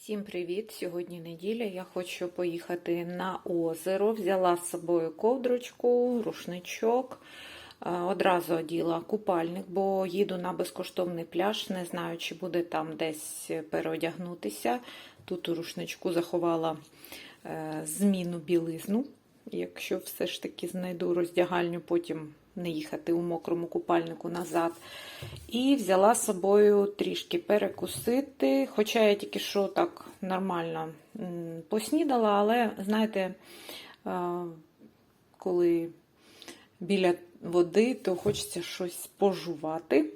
Всім привіт! Сьогодні неділя. Я хочу поїхати на озеро. Взяла з собою ковдрочку, рушничок. Е, Одразу оділа купальник, бо їду на безкоштовний пляж. Не знаю, чи буде там десь переодягнутися. Тут у рушничку заховала е, зміну білизну. Якщо все ж таки знайду роздягальню, потім не їхати у мокрому купальнику назад. І взяла з собою трішки перекусити. Хоча я тільки що так нормально поснідала, але, знаєте, коли біля води, то хочеться щось пожувати.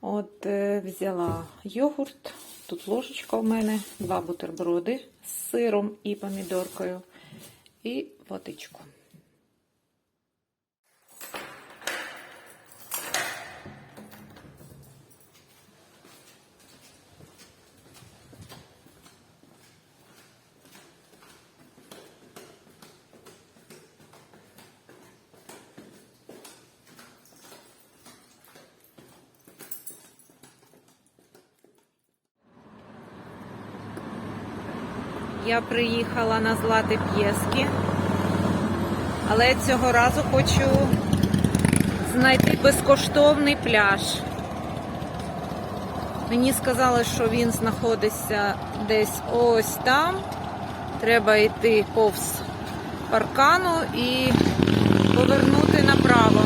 От е, взяла йогурт, тут ложечка у мене, два бутерброди з сиром і помідоркою, і водичку. Я приїхала на Злати П'єски, але цього разу хочу знайти безкоштовний пляж. Мені сказали, що він знаходиться десь ось там. Треба йти повз паркану і повернути направо.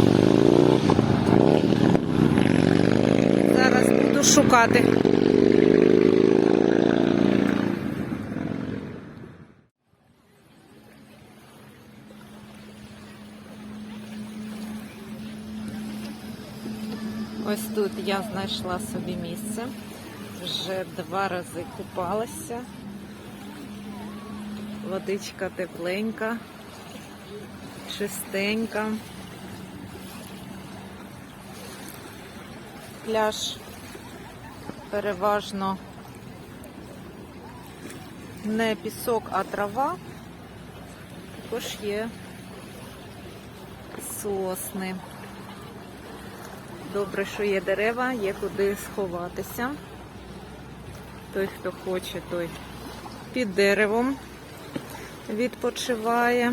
Зараз буду шукати. Ось тут я знайшла собі місце. Вже два рази купалася. Водичка тепленька, чистенька. Пляж переважно не пісок, а трава. Також є сосни. Добре, що є дерева, є куди сховатися. Той, хто хоче, той під деревом відпочиває.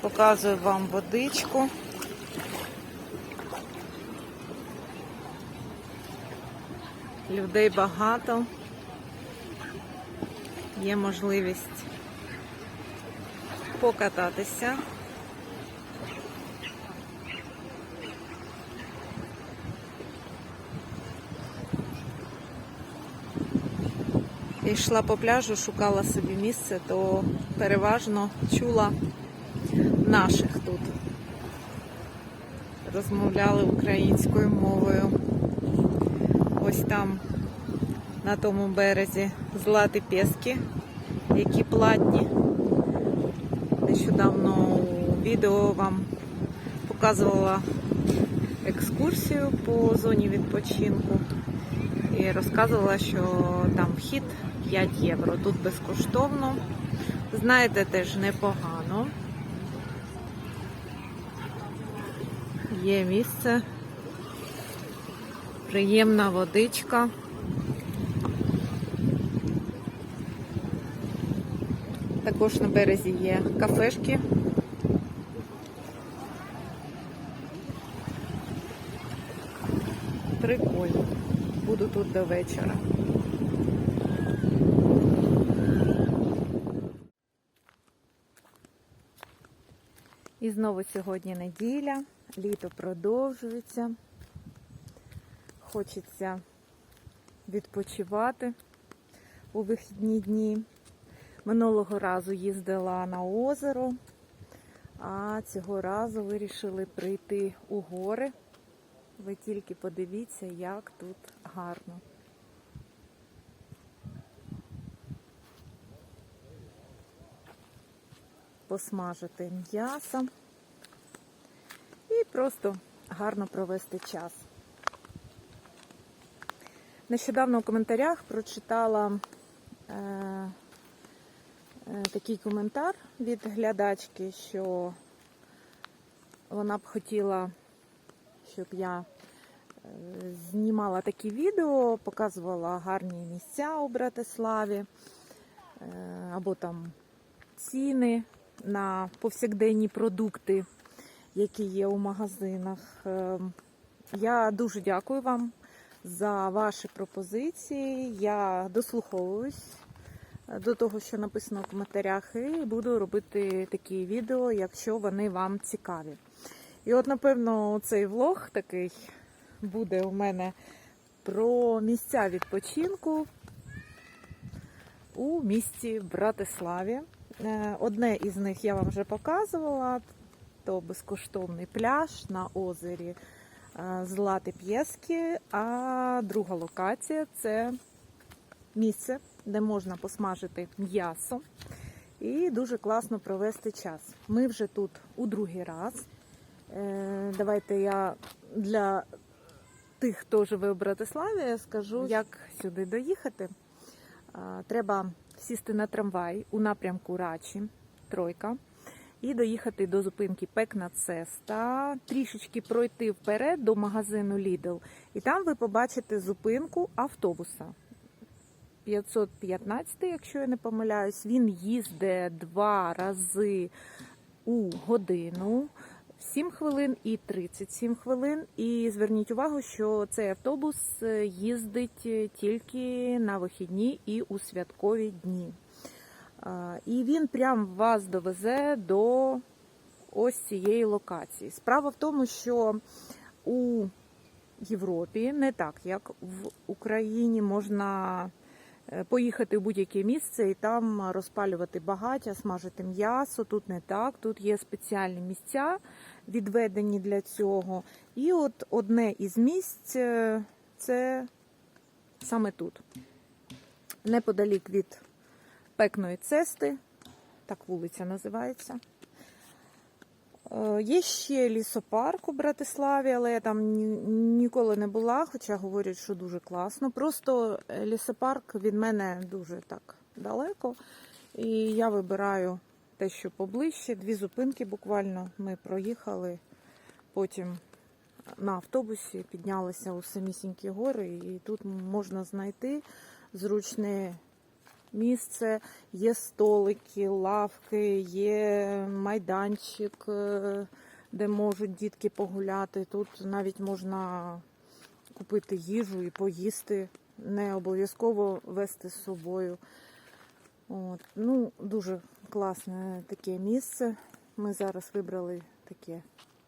Показую вам водичку. Людей багато. Є можливість покататися. Йшла по пляжу, шукала собі місце, то переважно чула наших тут. Розмовляли українською мовою. Ось там на тому березі златі піски, які платні. Нещодавно у відео вам показувала екскурсію по зоні відпочинку і розказувала, що там вхід 5 євро. Тут безкоштовно. Знаєте, теж непогано. Є місце, приємна водичка. Також на березі є кафешки. Прикольно. Буду тут до вечора. І знову сьогодні неділя, літо продовжується. Хочеться відпочивати у вихідні дні. Минулого разу їздила на озеро, а цього разу вирішили прийти у гори. Ви тільки подивіться, як тут гарно. Посмажити м'ясо і просто гарно провести час. Нещодавно у коментарях прочитала е, такий коментар від глядачки, що вона б хотіла, щоб я знімала такі відео, показувала гарні місця у Братиславі е, або там ціни на повсякденні продукти, які є у магазинах. Е, Я дуже дякую вам за ваші пропозиції. Я дослуховуюсь до того, що написано в коментарях, і буду робити такі відео, якщо вони вам цікаві. І от, напевно, цей влог такий буде у мене про місця відпочинку у місті Братиславі. Е, Одне із них я вам вже показувала, то безкоштовний пляж на озері е, Злати П'єски, а друга локація це місце, де можна посмажити м'ясо і дуже класно провести час. Ми вже тут у другий раз. Е, Давайте я для тих, хто живе у Братиславі, скажу, як сюди доїхати. Треба сісти на трамвай у напрямку Рачі, тройка, і доїхати до зупинки Пекна Цеста, трішечки пройти вперед до магазину Lidl. І там ви побачите зупинку автобуса. 515, якщо я не помиляюсь, він їздить два рази у годину. 7 хвилин і 37 хвилин. І зверніть увагу, що цей автобус е, їздить е, тільки на вихідні і у святкові дні. І він прям вас довезе до ось цієї локації. Справа в тому, що у Європі не так, як в Україні можна поїхати в будь-яке місце і там розпалювати багаття, смажити м'ясо. Тут не так. Тут є спеціальні місця, відведені для цього. І от одне із місць е, це саме тут. Неподалік від пекної цести, так вулиця називається. Е, Є ще лісопарк у Братиславі, але я там ніколи не була, хоча говорять, що дуже класно. Просто е, лісопарк від мене дуже так далеко. І я вибираю те, що поближче. Дві зупинки буквально ми проїхали. Потім на автобусі піднялися у самісінькі гори, і тут можна знайти зручне місце. Є столики, лавки, є майданчик, е, де можуть дітки погуляти. Тут навіть можна купити їжу і поїсти. Не обов'язково вести з собою. От. Ну, дуже класне таке місце. Ми зараз вибрали таке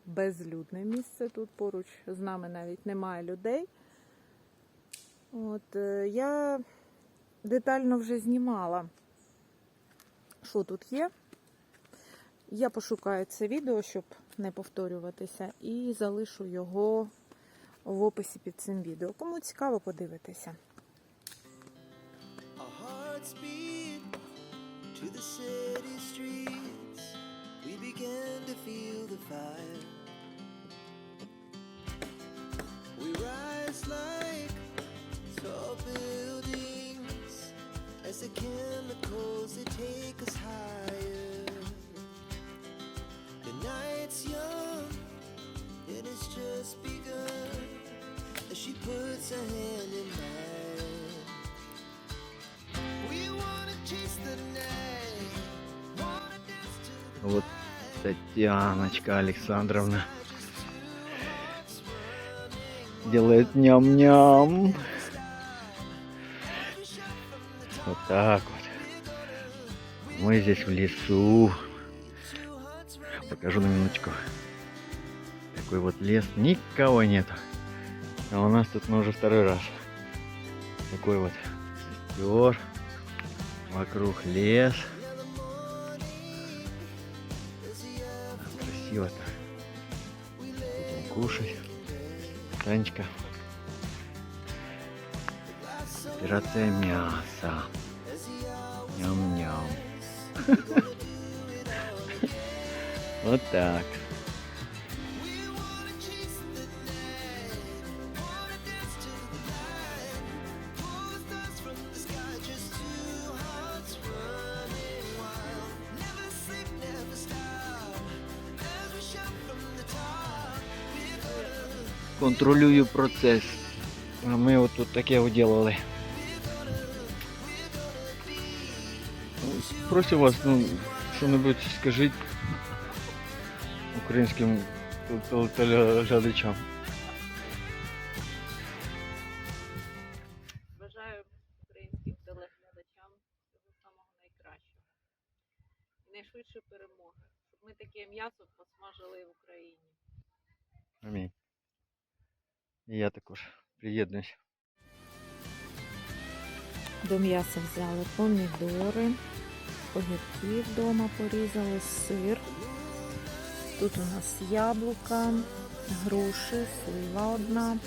безлюдне місце. Тут поруч з нами навіть немає людей. От, е, я детально вже знімала, що тут є. Я пошукаю це відео, щоб не повторюватися, і залишу його в описі під цим відео. Кому цікаво, подивитися. We rise like tall buildings as the chemicals they take us higher. The night's young, it has just begun. As she puts her hand in mine. We wanna chase the night, wanna dance to the Вот Татьяночка Александровна делает ням-ням. Вот так вот. Мы здесь в лесу. Покажу на минуточку. Такой вот лес, никого нету. А у нас тут мы уже второй раз. Такой вот костер. Вокруг лес. Красиво-то. Будем кушать. Танечка. Операция мясо. Ням-ням. Вот так. контролюю процес. А ми от тут таке оділили. Прошу вас, ну, що-небудь скажіть українським тел- тел- телеглядачам. Бажаю українським телеглядачам всього самого найкращого. І найшвидше перемоги. Щоб ми таке м'ясо посмажили в Україні. Амінь. І я також приєднуюсь. До м'яса взяли помідори, огірки вдома порізали, сир. Тут у нас яблука, груші, слива одна.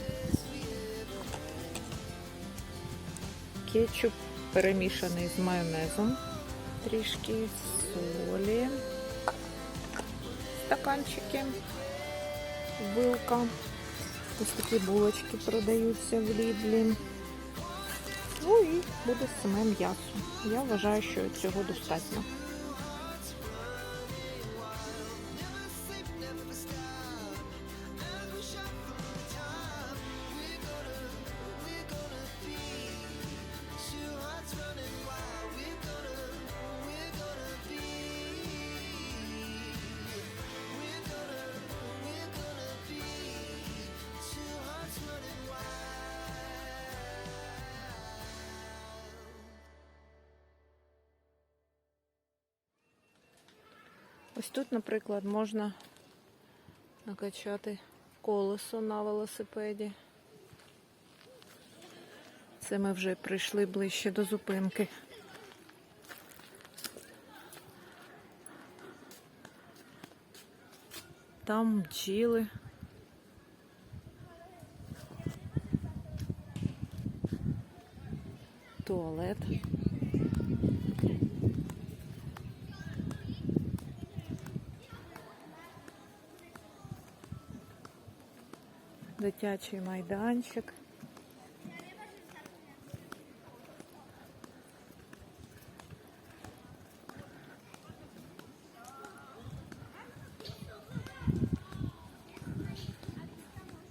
Кетчуп перемішаний з майонезом. Трішки солі. Стаканчики. Вилка. Ось такі булочки продаються в Лідлі. Ну і буде саме м'ясо. Я вважаю, що цього достатньо. Ось тут, наприклад, можна накачати колесо на велосипеді. Це ми вже прийшли ближче до зупинки. Там бджіли. Туалет. Дитячий майданчик.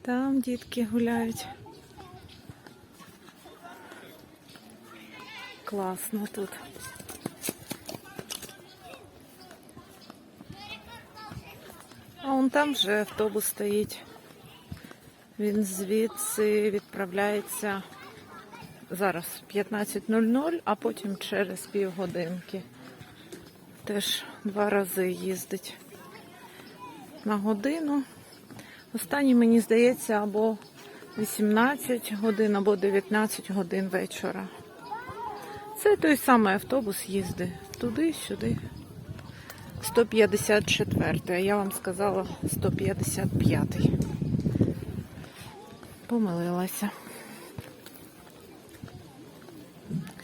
Там дітки гуляють. Класно тут. А вон там вже автобус стоїть. Він звідси відправляється зараз 15.00, а потім через півгодинки. Теж два рази їздить на годину. Останній, мені здається, або 18 годин, або 19 годин вечора. Це той самий автобус їздить туди-сюди. 154, а я вам сказала 155. Помилилася.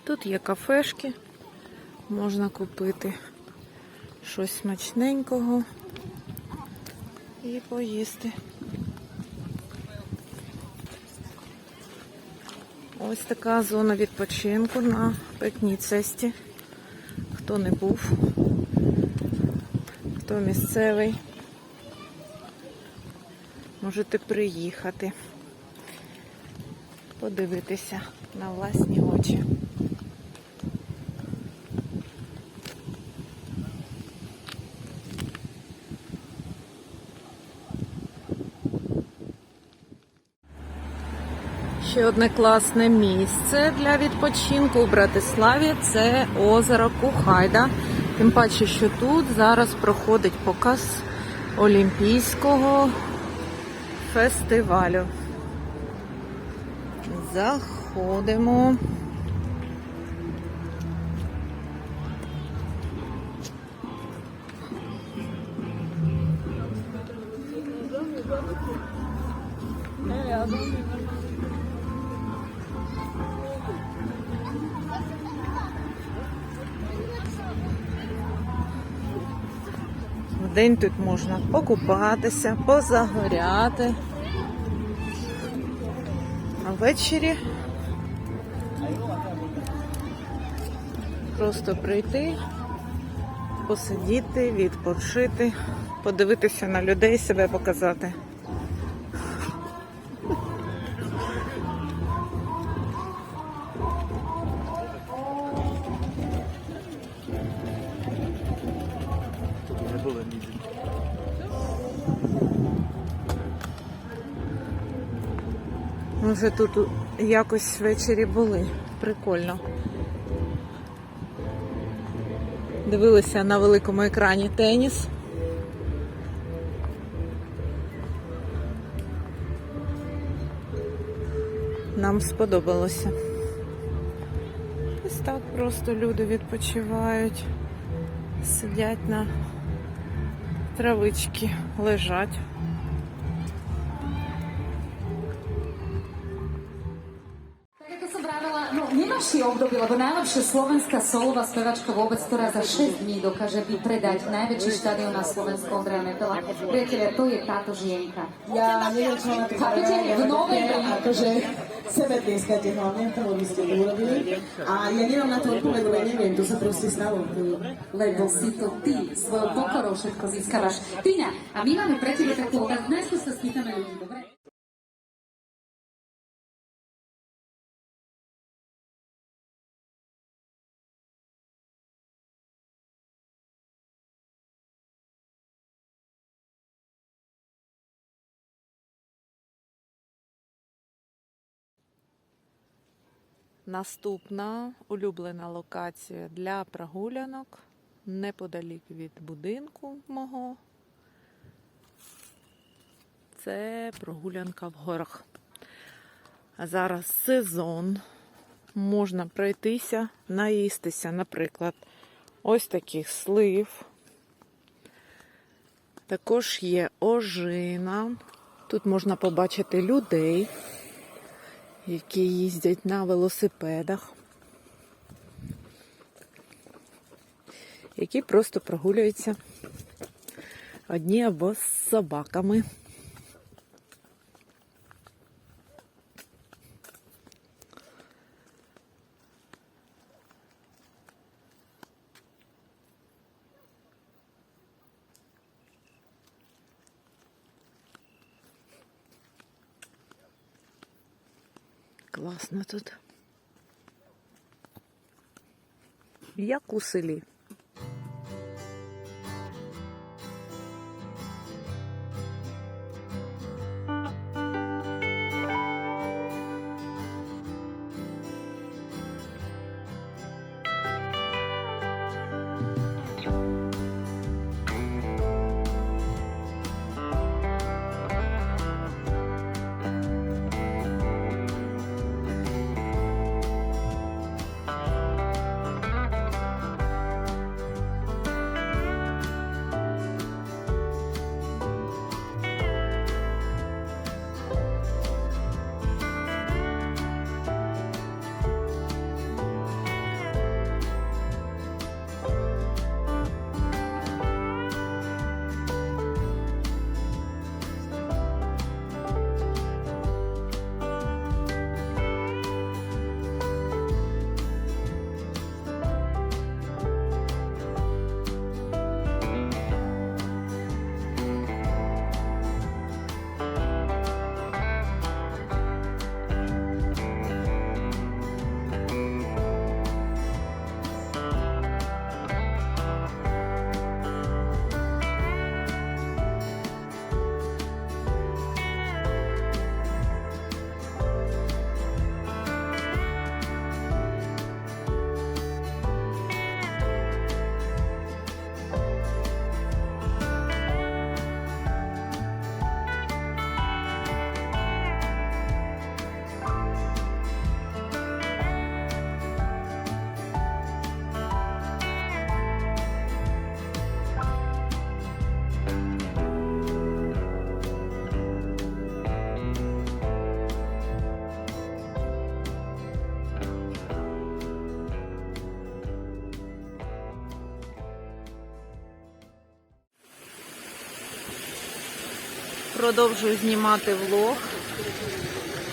Тут є кафешки, можна купити щось смачненького і поїсти. Ось така зона відпочинку на пекній цесті. Хто не був, хто місцевий, можете приїхати, подивитися на власні очі. Ще одне класне місце для відпочинку у Братиславі це озеро Кухайда. Тим паче, що тут зараз проходить показ Олімпійського фестивалю. Заходимо. Вдень тут можна покупатися, позагоряти. Ввечері просто прийти, посидіти, відпочити, подивитися на людей, себе показати. Вже тут якось ввечері були. Прикольно. Дивилися на великому екрані теніс. Нам сподобалося. Ось так просто люди відпочивають, сидять на травички, лежать. Si obdobie, lebo najlepšia slovenská solová spevačka vôbec, ktorá za 6 dní dokáže vypredať najväčší štadión na Slovensku Ondreja Nepela. Priatelia, to je táto žienka. Ja neviem, čo na to Chápete? V novembri. akože sebe tlieskate hlavne, to by ste to urobili. A ja nemám na to odpoveď, lebo neviem, to sa proste stalo. Lebo si to ty svojou pokorou všetko získavaš. Týňa, a my máme pre teba takú otázku. Najskôr sa spýtame ľudí, dobre? Наступна улюблена локація для прогулянок неподалік від будинку мого. Це прогулянка в горах. Зараз сезон. Можна пройтися, наїстися, наприклад, ось таких слив. Також є ожина. Тут можна побачити людей які їздять на велосипедах, які просто прогулюються одні або з собаками. Класно тут. Як у селі. Продовжую знімати влог.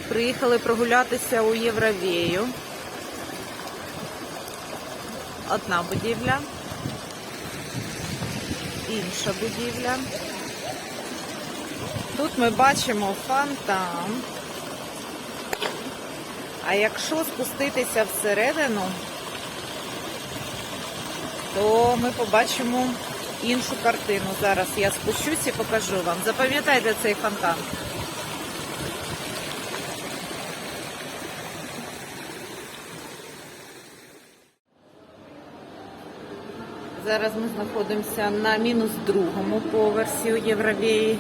Приїхали прогулятися у Євровею. Одна будівля, інша будівля. Тут ми бачимо фонтан. А якщо спуститися всередину, то ми побачимо іншу картину. Зараз я спущусь і покажу вам. Запам'ятайте цей фонтан. Зараз ми знаходимося на мінус другому поверсі у Євровії.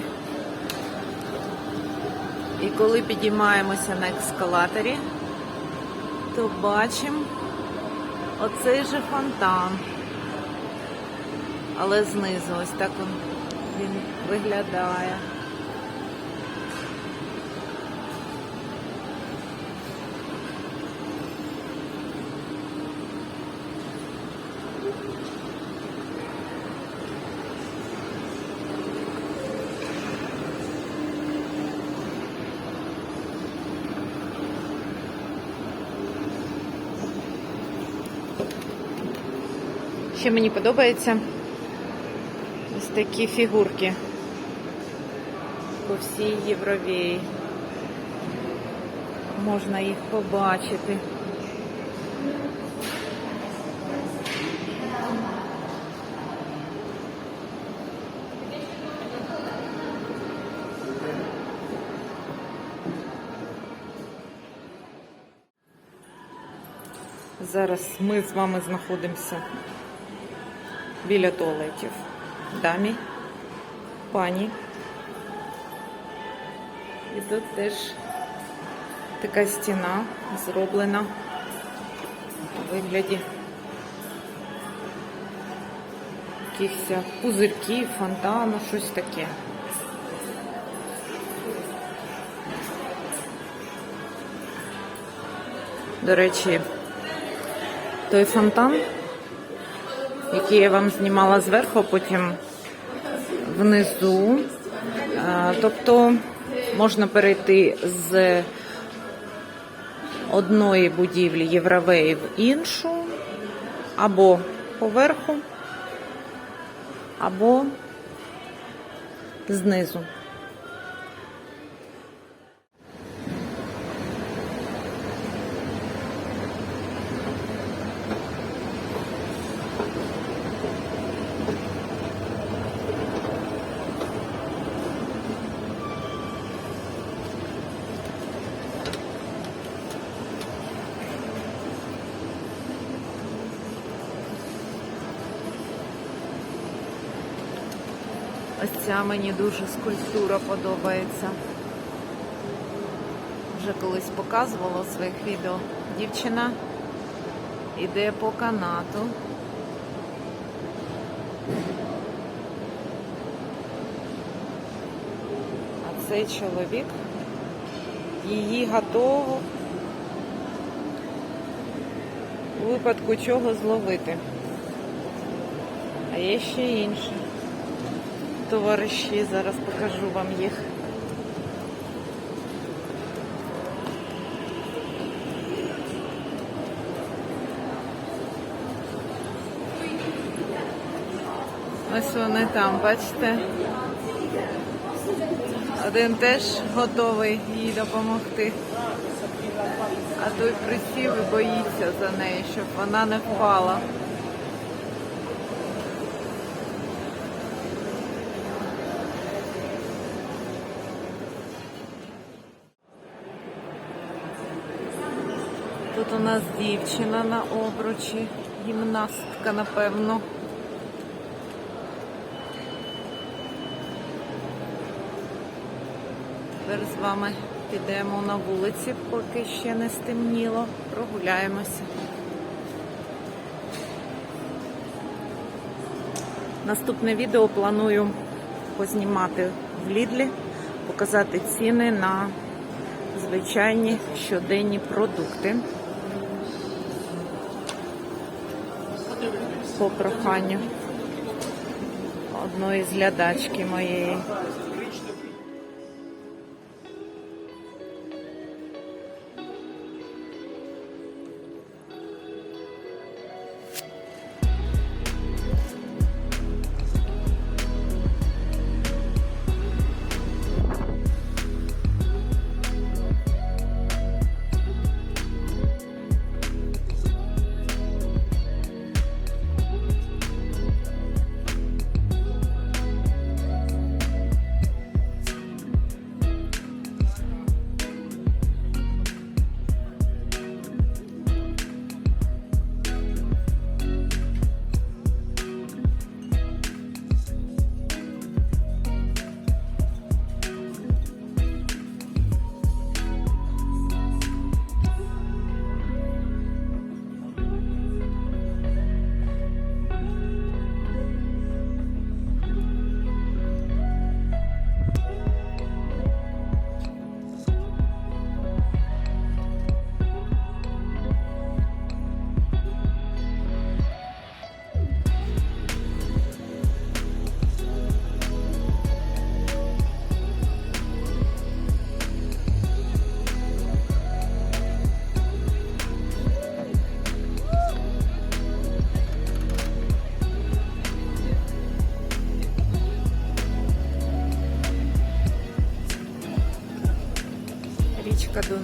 І коли підіймаємося на ескалаторі, то бачимо оцей же фонтан. Але знизу ось так він, виглядає. Ще мені подобається такі фігурки по всій Євровії. Можна їх побачити. Зараз ми з вами знаходимося біля туалетів. Дамі, пані. І тут теж така стіна зроблена у вигляді якихось пузирків, фонтану, щось таке. До речі, той фонтан які я вам знімала зверху, потім внизу. Тобто можна перейти з одної будівлі Євровеї в іншу, або поверху, або знизу. Ось ця мені дуже скульптура подобається. Вже колись показувала своїх відео. Дівчина іде по канату. А цей чоловік її готовий у випадку чого зловити. А є ще інше товариші, зараз покажу вам їх. Ось вони там, бачите? Один теж готовий їй допомогти. А той присів і боїться за неї, щоб вона не впала. Нас дівчина на обручі, гімнастка, напевно. Тепер з вами підемо на вулиці, поки ще не стемніло. Прогуляємося. Наступне відео планую познімати в Лідлі, показати ціни на звичайні щоденні продукти. По проханню одної з глядачки моєї.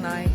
night.